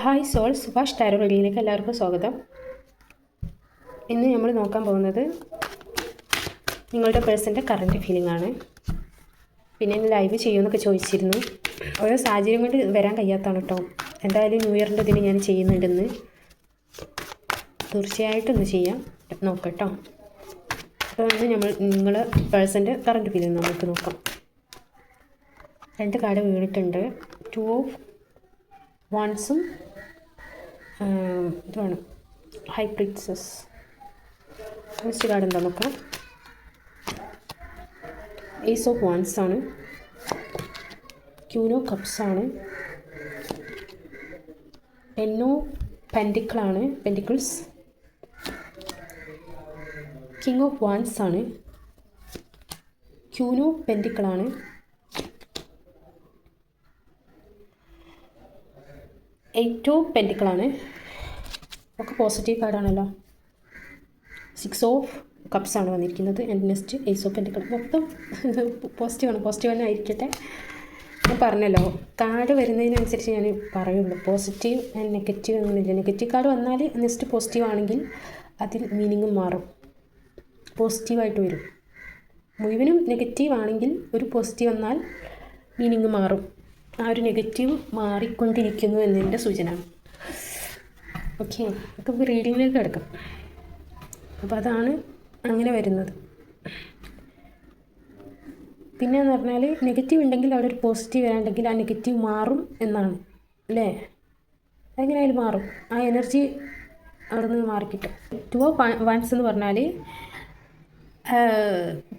Hi soul Subhash tarot എല്ലാവർക്കും സ്വാഗതം. ഇന്ന് നമ്മൾ നോക്കാൻ പോകുന്നത് നിങ്ങളുടെ പേഴ്സന്റെ കറന്റ് ഫീലിംഗ് ആണ്. പിന്നെ ലൈവ് ചെയ്യുമെന്നൊക്കെ ചോദിച്ചിരുന്നു. ഓരോ സാഹചര്യം കൊണ്ട് വരാൻ കഴിയാത്തതാണ് കേട്ടോ എന്തായാലും ന്യൂ ഇയറിന്റെ ഇതിന് ഞാൻ ചെയ്യുന്നുണ്ടെന്ന് തീർച്ചയായിട്ടും ഒന്ന് ചെയ്യാം. നോക്കട്ടോ അപ്പോൾ ഇന്ന് നമ്മൾ നിങ്ങളെ പേഴ്സന്റെ കറന്റ് ഫീലിംഗ് നമുക്ക് നോക്കാം. രണ്ട് കാർഡ് വീണിട്ടുണ്ട്. ടു ഓഫ് വൺസും ഇതാണ് ഹൈ പ്രിൻസസ് നെക്സ്റ്റ് കാർഡ് എന്താ നോക്കാം ഏസ് ഓഫ് വൺസ് ആണ്. ക്യൂനോ കപ്സ് ആണ്. എന്നോ പെന്റിക്കിളാണ് പെന്റിക്കിൾസ് കിങ് ഓഫ് വാൻസ് ആണ്. ക്യൂനോ പെൻഡിക്കിളാണ് എയ്റ്റ് ഓഫ് പെന്റിക്കിളാണ് ഒക്കെ പോസിറ്റീവ് കാർഡാണല്ലോ സിക്സ് ഓഫ് കപ്സ് ആണ് വന്നിരിക്കുന്നത്. And next ace of pentacle മൊത്തം പോസിറ്റീവാണ് പോസിറ്റീവ് തന്നെ ആയിരിക്കട്ടെ. ഞാൻ പറഞ്ഞല്ലോ. കാർഡ് വരുന്നതിനനുസരിച്ച് ഞാൻ പറയുള്ളൂ. പോസിറ്റീവ് ആൻഡ് നെഗറ്റീവ് അങ്ങനെയില്ല. നെഗറ്റീവ് കാർഡ് വന്നാൽ നെക്സ്റ്റ് പോസിറ്റീവ് ആണെങ്കിൽ അതിൽ മീനിങ് മാറും. പോസിറ്റീവായിട്ട് വരും. മുഴുവനും നെഗറ്റീവ് ആണെങ്കിൽ ഒരു പോസിറ്റീവ് വന്നാൽ മീനിങ് മാറും. ആ ഒരു നെഗറ്റീവ് മാറിക്കൊണ്ടിരിക്കുന്നു എന്നതിന്റെ സൂചന. ഓക്കെ നമുക്ക് റീഡിങ്ങിലേക്ക് കിടക്കാം. അപ്പോൾ അതാണ് അങ്ങനെ വരുന്നത്. പിന്നെ എന്ന് പറഞ്ഞാൽ നെഗറ്റീവ് ഉണ്ടെങ്കിൽ അവിടെ ഒരു പോസിറ്റീവ് വരാണ്ടെങ്കിൽ ആ നെഗറ്റീവ് മാറും എന്നാണ് അല്ലേ? എങ്ങനെയായാലും മാറും. ആ എനർജി അവിടെ നിന്ന് മാറിക്കിട്ടും ടു ഓഫ് വൺസ് എന്ന് പറഞ്ഞാൽ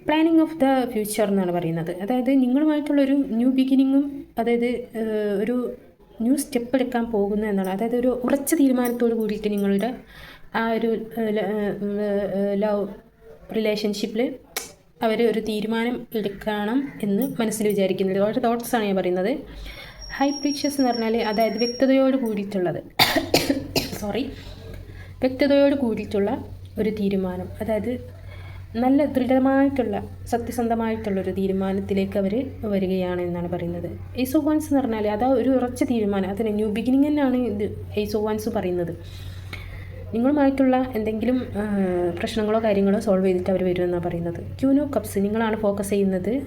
പ്ലാനിങ് ഓഫ് ദ ഫ്യൂച്ചർ എന്നാണ് പറയുന്നത്. അതായത് നിങ്ങളുമായിട്ടുള്ളൊരു ന്യൂ ബിഗിനിങ്ങും അതായത് ഒരു ന്യൂ സ്റ്റെപ്പ് എടുക്കാൻ പോകുന്നു എന്നാണ്. അതായത് ഒരു ഉറച്ച തീരുമാനത്തോട് കൂടിയിട്ട് നിങ്ങളുടെ ആ ഒരു ലവ് റിലേഷൻഷിപ്പിൽ അവർ ഒരു തീരുമാനം എടുക്കണം എന്ന് മനസ്സിൽ വിചാരിക്കുന്നത്. വളരെ തോട്ട്സാണ് ഞാൻ പറയുന്നത്. ഹൈ പ്രീഷ്യസ് എന്ന് പറഞ്ഞാൽ അതായത് വ്യക്തതയോട് കൂടിയിട്ടുള്ളത്. സോറി വ്യക്തതയോട് കൂടിയിട്ടുള്ള ഒരു തീരുമാനം. അതായത് നല്ല ദൃഢമായിട്ടുള്ള സത്യസന്ധമായിട്ടുള്ളൊരു തീരുമാനത്തിലേക്ക് അവർ വരികയാണ് എന്നാണ് പറയുന്നത്. ഓഫ് വൺസ് എന്ന് പറഞ്ഞാൽ അതാ ഒരു ഉറച്ച തീരുമാനം. അതിന് ന്യൂ ബിഗിനിങ് തന്നെയാണ് ഇത് ഓഫ് വൺസ് പറയുന്നത്. നിങ്ങളുമായിട്ടുള്ള എന്തെങ്കിലും പ്രശ്നങ്ങളോ കാര്യങ്ങളോ സോൾവ് ചെയ്തിട്ട് അവർ വരുമെന്നാണ് പറയുന്നത്. ക്യൂനോ കപ്സ് നിങ്ങളാണ് ഫോക്കസ് ചെയ്യുന്നത്.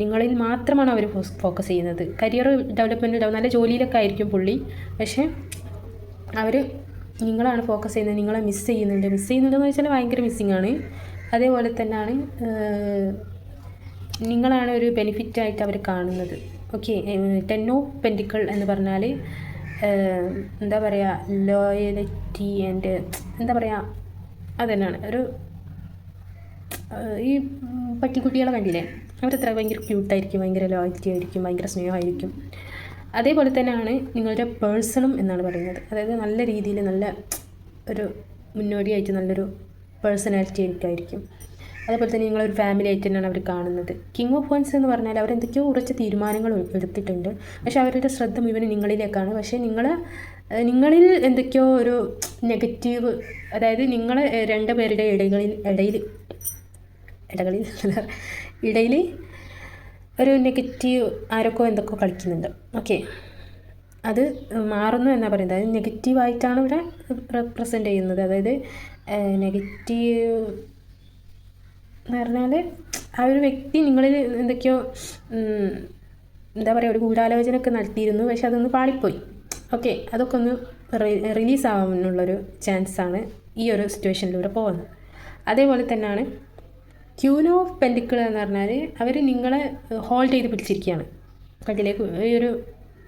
നിങ്ങളിൽ മാത്രമാണ് അവർ ഫോക്കസ് ചെയ്യുന്നത്. കരിയർ ഡെവലപ്മെന്റ് ഉണ്ടാവും. നല്ല ജോലിയിലൊക്കെ ആയിരിക്കും പുള്ളി. പക്ഷേ അവർ നിങ്ങളാണ് ഫോക്കസ് ചെയ്യുന്നത്. നിങ്ങളെ മിസ് ചെയ്യുന്നുണ്ട്. മിസ് ചെയ്യുന്നുണ്ടെന്ന് വെച്ചാൽ ഭയങ്കര മിസ്സിങ് ആണ്. അതേപോലെ തന്നെയാണ് നിങ്ങളാണ് ഒരു ബെനിഫിറ്റായിട്ട് അവർ കാണുന്നത്. ഓക്കെ ടെൻ ഓഫ് പെന്റിക്കൾ എന്ന് പറഞ്ഞാൽ എന്താ പറയുക ലോയലിറ്റി ആൻഡ് എന്താ പറയുക അതുതന്നെയാണ് ഒരു ഈ പട്ടിക്കുട്ടികളെ കണ്ടില്ലേ? അവരത്ര ഭയങ്കര ക്യൂട്ടായിരിക്കും ഭയങ്കര ലോയൽറ്റി ആയിരിക്കും ഭയങ്കര സ്നേഹമായിരിക്കും. അതേപോലെ തന്നെയാണ് നിങ്ങളുടെ പേഴ്സണും എന്നാണ് പറയുന്നത്. അതായത് നല്ല രീതിയിൽ നല്ല ഒരു മുന്നോടിയായിട്ട് നല്ലൊരു പേഴ്സണാലിറ്റി ആയിരിക്കും. അതേപോലെ തന്നെ നിങ്ങളൊരു ഫാമിലി ആയിട്ട് തന്നെയാണ് അവർ കാണുന്നത്. കിങ് ഓഫ് വൺസ് എന്ന് പറഞ്ഞാൽ അവർ എന്തൊക്കെയോ കുറച്ച് തീരുമാനങ്ങൾ എടുത്തിട്ടുണ്ട്. പക്ഷെ അവരുടെ ശ്രദ്ധ മുഴുവൻ നിങ്ങളിലേക്കാണ്. പക്ഷേ നിങ്ങൾ നിങ്ങളിൽ എന്തൊക്കെയോ ഒരു നെഗറ്റീവ് അതായത് നിങ്ങൾ രണ്ട് പേരുടെ ഇടകളിൽ ഇടയിൽ ഇടകളിൽ ഇടയിൽ ഒരു നെഗറ്റീവ് ആരൊക്കെ എന്തൊക്കെ കളിക്കുന്നുണ്ട്. ഓക്കെ അത് മാറുന്നു എന്നാണ് പറയുന്നത്. അതായത് നെഗറ്റീവായിട്ടാണ് ഇവിടെ റെപ്രസെന്റ് ചെയ്യുന്നത്. അതായത് നെഗറ്റീവ് എന്ന് പറഞ്ഞാൽ ആ ഒരു വ്യക്തി നിങ്ങളിൽ എന്തൊക്കെയോ എന്താ പറയുക ഒരു ഗൂഢാലോചന ഒക്കെ നടത്തിയിരുന്നു. പക്ഷെ അതൊന്ന് പാളിപ്പോയി. ഓക്കെ അതൊക്കെ ഒന്ന് റിലീസ് ആവാനുള്ളൊരു ചാൻസാണ് ഈ ഒരു സിറ്റുവേഷനിലൂടെ പോകുന്നത്. അതേപോലെ തന്നെയാണ് ക്യൂനോ ഓഫ് പെൻഡിക്കിൾ എന്ന് പറഞ്ഞാൽ അവർ നിങ്ങളെ ഹോൾഡ് ചെയ്ത് പിടിച്ചിരിക്കുകയാണ്. കട്ടിലേക്ക് ഈ ഒരു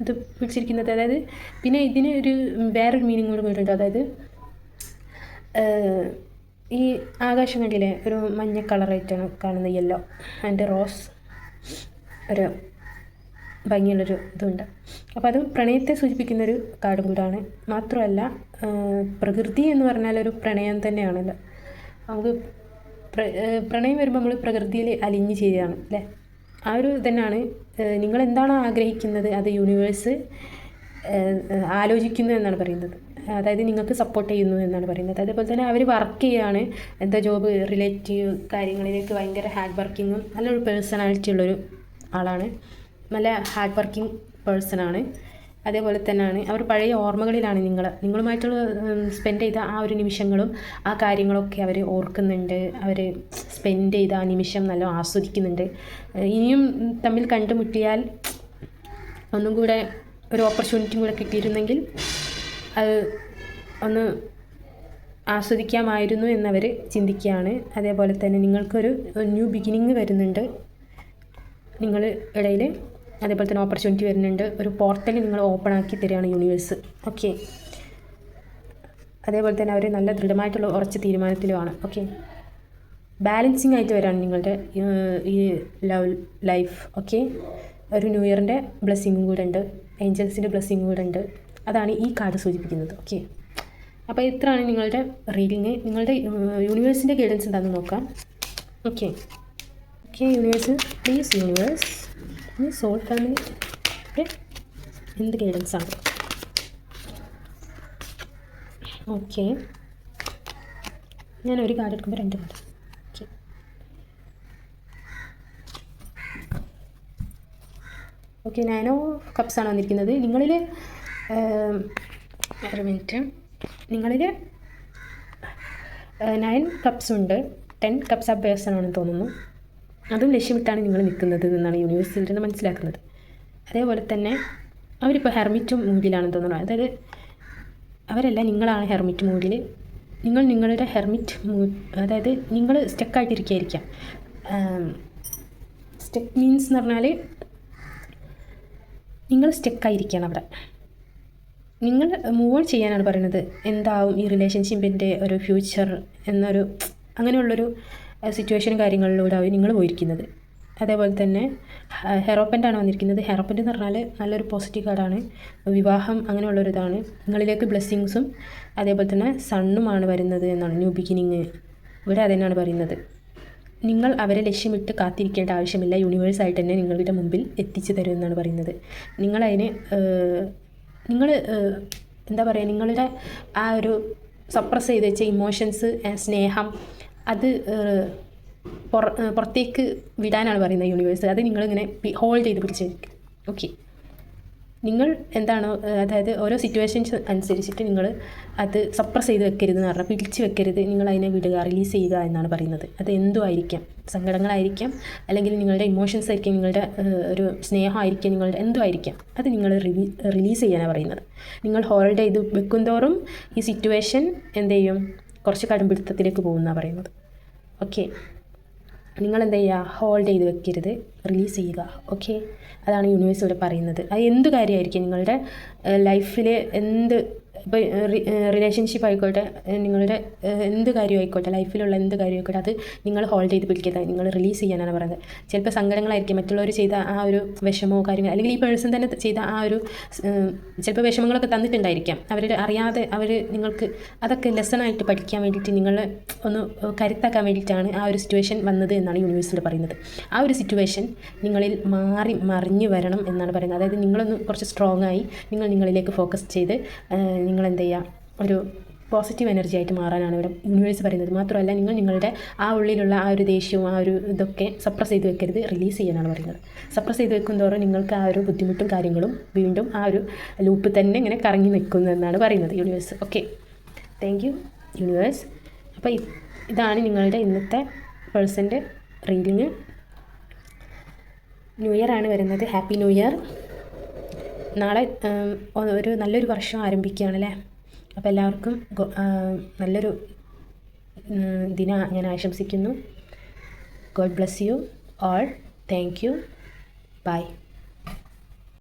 ഇത് പിടിച്ചിരിക്കുന്നത്. അതായത് പിന്നെ ഇതിന് ഒരു വേറൊരു മീനിങ് കൂടെ വരുന്നുണ്ട്. അതായത് ഈ ആകാശം കണ്ടില്ലേ ഒരു മഞ്ഞ കളറായിട്ടാണ് കാണുന്നത് യെല്ലോ ആൻഡ് റോസ് ഒരു ഭംഗിയുള്ളൊരു ഇതുണ്ട്. അപ്പോൾ അത് പ്രണയത്തെ സൂചിപ്പിക്കുന്നൊരു കാർഡ് കൂടാണ്. മാത്രമല്ല പ്രകൃതി എന്ന് പറഞ്ഞാൽ ഒരു പ്രണയം തന്നെയാണല്ലോ. നമുക്ക് പ്രണയം വരുമ്പോൾ നമ്മൾ പ്രകൃതിയിൽ അലിഞ്ഞ് ചെയ്യുകയാണ് അല്ലേ? ആ ഒരു ഇതന്നെയാണ് നിങ്ങൾ എന്താണോ ആഗ്രഹിക്കുന്നത്? അത് യൂണിവേഴ്സ് ആലോചിക്കുന്നു എന്നാണ് പറയുന്നത്. അതായത് നിങ്ങൾക്ക് സപ്പോർട്ട് ചെയ്യുന്നു എന്നാണ് പറയുന്നത്. അതേപോലെ തന്നെ അവർ വർക്ക് ചെയ്യുകയാണ് എന്താ ജോബ് റിലേറ്റീവ് കാര്യങ്ങളിലേക്ക് ഭയങ്കര ഹാർഡ് വർക്കിങ്ങും നല്ലൊരു പേഴ്സണാലിറ്റി ഉള്ളൊരു ആളാണ്. നല്ല ഹാർഡ് വർക്കിംഗ് പേഴ്സണാണ് അതേപോലെ തന്നെയാണ്. അവർ പഴയ ഓർമ്മകളിലാണ് നിങ്ങൾ നിങ്ങളുമായിട്ടുള്ള സ്പെൻഡ് ചെയ്ത ആ ഒരു നിമിഷങ്ങളും ആ കാര്യങ്ങളൊക്കെ അവർ ഓർക്കുന്നുണ്ട്. അവർ സ്പെൻഡ് ചെയ്ത ആ നിമിഷം നല്ല ആസ്വദിക്കുന്നുണ്ട്. ഇനിയും തമ്മിൽ കണ്ടുമുട്ടിയാൽ ഒന്നും കൂടെ ഒരു ഓപ്പർച്യൂണിറ്റി കൂടെ കിട്ടിയിരുന്നെങ്കിൽ അത് ഒന്ന് ആസ്വദിക്കാമായിരുന്നു എന്നവർ ചിന്തിക്കുകയാണ്. അതേപോലെ തന്നെ നിങ്ങൾക്കൊരു ന്യൂ ബിഗിനിങ് വരുന്നുണ്ട്. നിങ്ങൾ ഇടയിൽ അതേപോലെ തന്നെ ഓപ്പർച്യൂണിറ്റി വരുന്നുണ്ട്. ഒരു പോർട്ടൽ നിങ്ങൾ ഓപ്പൺ ആക്കി തരികയാണ് യൂണിവേഴ്സ് ഓക്കെ അതേപോലെ തന്നെ അവർ നല്ല ദൃഢമായിട്ടുള്ള ഉറച്ച തീരുമാനത്തിലുമാണ്. ഓക്കെ ബാലൻസിങ് ആയിട്ട് വരാണ് നിങ്ങളുടെ ഈ ലവ് ലൈഫ് ഓക്കെ ഒരു ന്യൂ ഇയറിന്റെ ബ്ലെസ്സിങ്ങും കൂടെ ഉണ്ട്. ഏഞ്ചൽസിന്റെ ബ്ലെസ്സിങ്ങും കൂടെ ഉണ്ട്. അതാണ് ഈ കാർഡ് സൂചിപ്പിക്കുന്നത്. ഓക്കെ അപ്പോൾ ഇത്രയാണ് നിങ്ങളുടെ റീഡിങ് നിങ്ങളുടെ യൂണിവേഴ്സിന്റെ ഗൈഡൻസ് എന്താണെന്ന് നോക്കാം. Okay okay universe please universe soul family okay എന്ത് ഗൈഡൻസ് ആണ്? ഓക്കെ ഞാൻ ഒരു കാർഡ് എടുക്കുമ്പോൾ രണ്ട് card okay okay nine of കപ്സാണ് വന്നിരിക്കുന്നത്. നിങ്ങളിൽ ഒരു മിനിറ്റ് നിങ്ങളിൽ നയൻ കപ്സ് ഉണ്ട്. ടെൻ കപ്സ് ആ പേഴ്സൺ തോന്നുന്നു. അതും ലക്ഷ്യമിട്ടാണ് നിങ്ങൾ നിൽക്കുന്നത് എന്നാണ് യൂണിവേഴ്സിൽ നിന്ന് മനസ്സിലാക്കുന്നത്. അതേപോലെ തന്നെ അവരിപ്പോൾ ഹെർമിറ്റ് മൂഡിലാണെന്ന് തോന്നുന്നു. അതായത് അവരല്ല നിങ്ങളാണ് ഹെർമിറ്റ് മൂഡിൽ നിങ്ങൾ നിങ്ങളുടെ ഹെർമിറ്റ് മൂ അതായത് നിങ്ങൾ സ്റ്റക്കായിട്ടിരിക്കുകയായിരിക്കാം സ്റ്റെക്ക് മീൻസ് എന്ന് പറഞ്ഞാൽ നിങ്ങൾ സ്റ്റക്കായിരിക്കുകയാണ് അവിടെ. നിങ്ങൾ മൂവ് ഓൺ ചെയ്യാനാണ് പറയുന്നത്. എന്താവും ഈ റിലേഷൻഷിപ്പിന്റെ ഒരു ഫ്യൂച്ചർ എന്നൊരു അങ്ങനെയുള്ളൊരു സിറ്റുവേഷനും കാര്യങ്ങളിലൂടെ അവർ നിങ്ങൾ പോയിരിക്കുന്നത്. അതേപോലെ തന്നെ ഹെറോപ്പന്റാണ് വന്നിരിക്കുന്നത്. ഹെറോപ്പന്റ് എന്ന് പറഞ്ഞാൽ നല്ലൊരു പോസിറ്റീവ് കാർഡാണ് വിവാഹം അങ്ങനെയുള്ളൊരു ഇതാണ് നിങ്ങളിലേക്ക് ബ്ലെസ്സിങ്സും അതേപോലെ തന്നെ സണ്ണുമാണ് വരുന്നത് എന്നാണ് ന്യൂ ബിഗിനിങ് ഇവിടെ അതന്നെയാണ് പറയുന്നത്. നിങ്ങൾ അവരെ ലക്ഷ്യമിട്ട് കാത്തിരിക്കേണ്ട ആവശ്യമില്ല. യൂണിവേഴ്സ് ആയിട്ട് തന്നെ നിങ്ങളുടെ മുമ്പിൽ എത്തിച്ചു തരുമെന്നാണ് പറയുന്നത്. നിങ്ങളതിന് നിങ്ങൾ എന്താ പറയുക നിങ്ങളുടെ ആ ഒരു സപ്രസ് ചെയ്ത് വെച്ച ഇമോഷൻസ് സ്നേഹം അത് പുറ പുറത്തേക്ക് വിടാനാണ് പറയുന്നത് യൂണിവേഴ്സ് അത് നിങ്ങളിങ്ങനെ ഹോൾഡ് ചെയ്ത് പിടിച്ചിരിക്കും. ഓക്കെ നിങ്ങൾ എന്താണോ അതായത് ഓരോ സിറ്റുവേഷൻസ് അനുസരിച്ചിട്ട് നിങ്ങൾ അത് സപ്രസ് ചെയ്ത് വെക്കരുത് എന്ന് പറഞ്ഞാൽ പിടിച്ച് വെക്കരുത്. നിങ്ങൾ അതിനെ വിടുക റിലീസ് ചെയ്യുക എന്നാണ് പറയുന്നത്. അത് എന്തും ആയിരിക്കാം സങ്കടങ്ങളായിരിക്കാം. അല്ലെങ്കിൽ നിങ്ങളുടെ ഇമോഷൻസ് ആയിരിക്കും നിങ്ങളുടെ ഒരു സ്നേഹമായിരിക്കും നിങ്ങളുടെ എന്തും ആയിരിക്കാം അത് നിങ്ങൾ റിലീസ് ചെയ്യാനാണ് പറയുന്നത്. നിങ്ങൾ ഹോൾഡ് ചെയ്ത് വെക്കും തോറും ഈ സിറ്റുവേഷൻ എന്ത് ചെയ്യും? കുറച്ച് കടുംപിടുത്തത്തിലേക്ക് പോകുന്നതാണ് പറയുന്നത്. ഓക്കെ നിങ്ങൾ എന്താ ചെയ്യുക ഹോൾഡ് ചെയ്ത് വെക്കരുത്. റിലീസ് ചെയ്യുക. ഓക്കെ അതാണ് യൂണിവേഴ്സ് ഇവിടെ പറയുന്നത്. അത് എന്ത് കാര്യമായിരിക്കും നിങ്ങളുടെ ലൈഫിൽ എന്ത് ഇപ്പോൾ റിലേഷൻഷിപ്പ് ആയിക്കോട്ടെ നിങ്ങളുടെ എന്ത് കാര്യം ആയിക്കോട്ടെ ലൈഫിലുള്ള എന്ത് കാര്യം ആയിക്കോട്ടെ അത് നിങ്ങൾ ഹോൾഡ് ചെയ്ത് പിടിക്കരുത്. നിങ്ങൾ റിലീസ് ചെയ്യാനാണ് പറയുന്നത്. ചിലപ്പോൾ സങ്കടങ്ങളായിരിക്കും മറ്റുള്ളവർ ചെയ്ത ആ ഒരു വിഷമോ കാര്യങ്ങൾ അല്ലെങ്കിൽ ഈ പേഴ്സൺ തന്നെ ചെയ്ത ആ ഒരു ചിലപ്പോൾ വിഷമങ്ങളൊക്കെ തന്നിട്ടുണ്ടായിരിക്കാം. അവർ അറിയാതെ അവർ നിങ്ങൾക്ക് അതൊക്കെ ലെസണായിട്ട് പഠിക്കാൻ വേണ്ടിയിട്ട് നിങ്ങളെ ഒന്ന് കരുത്താക്കാൻ വേണ്ടിയിട്ടാണ് ആ ഒരു സിറ്റുവേഷൻ വന്നത് എന്നാണ് യൂണിവേഴ്സിൽ പറയുന്നത്. ആ ഒരു സിറ്റുവേഷൻ നിങ്ങളിൽ മാറി മറിഞ്ഞു വരണം എന്നാണ് പറയുന്നത്. അതായത് നിങ്ങളൊന്ന് കുറച്ച് സ്ട്രോങ് ആയി നിങ്ങൾ നിങ്ങളിലേക്ക് ഫോക്കസ് ചെയ്ത് നിങ്ങൾ എന്ത് ചെയ്യുക ഒരു പോസിറ്റീവ് എനർജി ആയിട്ട് മാറാനാണ് ഇവിടെ യൂണിവേഴ്സ് പറയുന്നത്. മാത്രമല്ല നിങ്ങൾ നിങ്ങളുടെ ആ ഉള്ളിലുള്ള ആ ഒരു ദേഷ്യവും ആ ഒരു ഇതൊക്കെ സപ്രസ് ചെയ്ത് വെക്കരുത്. റിലീസ് ചെയ്യാനാണ് പറയുന്നത്. സപ്രസ് ചെയ്ത് വെക്കും തോറും നിങ്ങൾക്ക് ആ ഒരു ബുദ്ധിമുട്ടും കാര്യങ്ങളും വീണ്ടും ആ ഒരു ലൂപ്പ് തന്നെ ഇങ്ങനെ കറങ്ങി നിൽക്കുന്നു എന്നാണ് പറയുന്നത് universe okay thank you universe അപ്പോൾ ഇതാണ് നിങ്ങളുടെ ഇന്നത്തെ പേഴ്സന്റെ റീഡിങ് ന്യൂ ഇയർ ആണ് വരുന്നത്. ഹാപ്പി ന്യൂ ഇയർ നാളെ ഒരു നല്ലൊരു വർഷം ആരംഭിക്കുകയാണല്ലേ? അപ്പോൾ എല്ലാവർക്കും നല്ലൊരു ദിനം ഞാൻ ആശംസിക്കുന്നു. God bless you all. Thank you. Bye.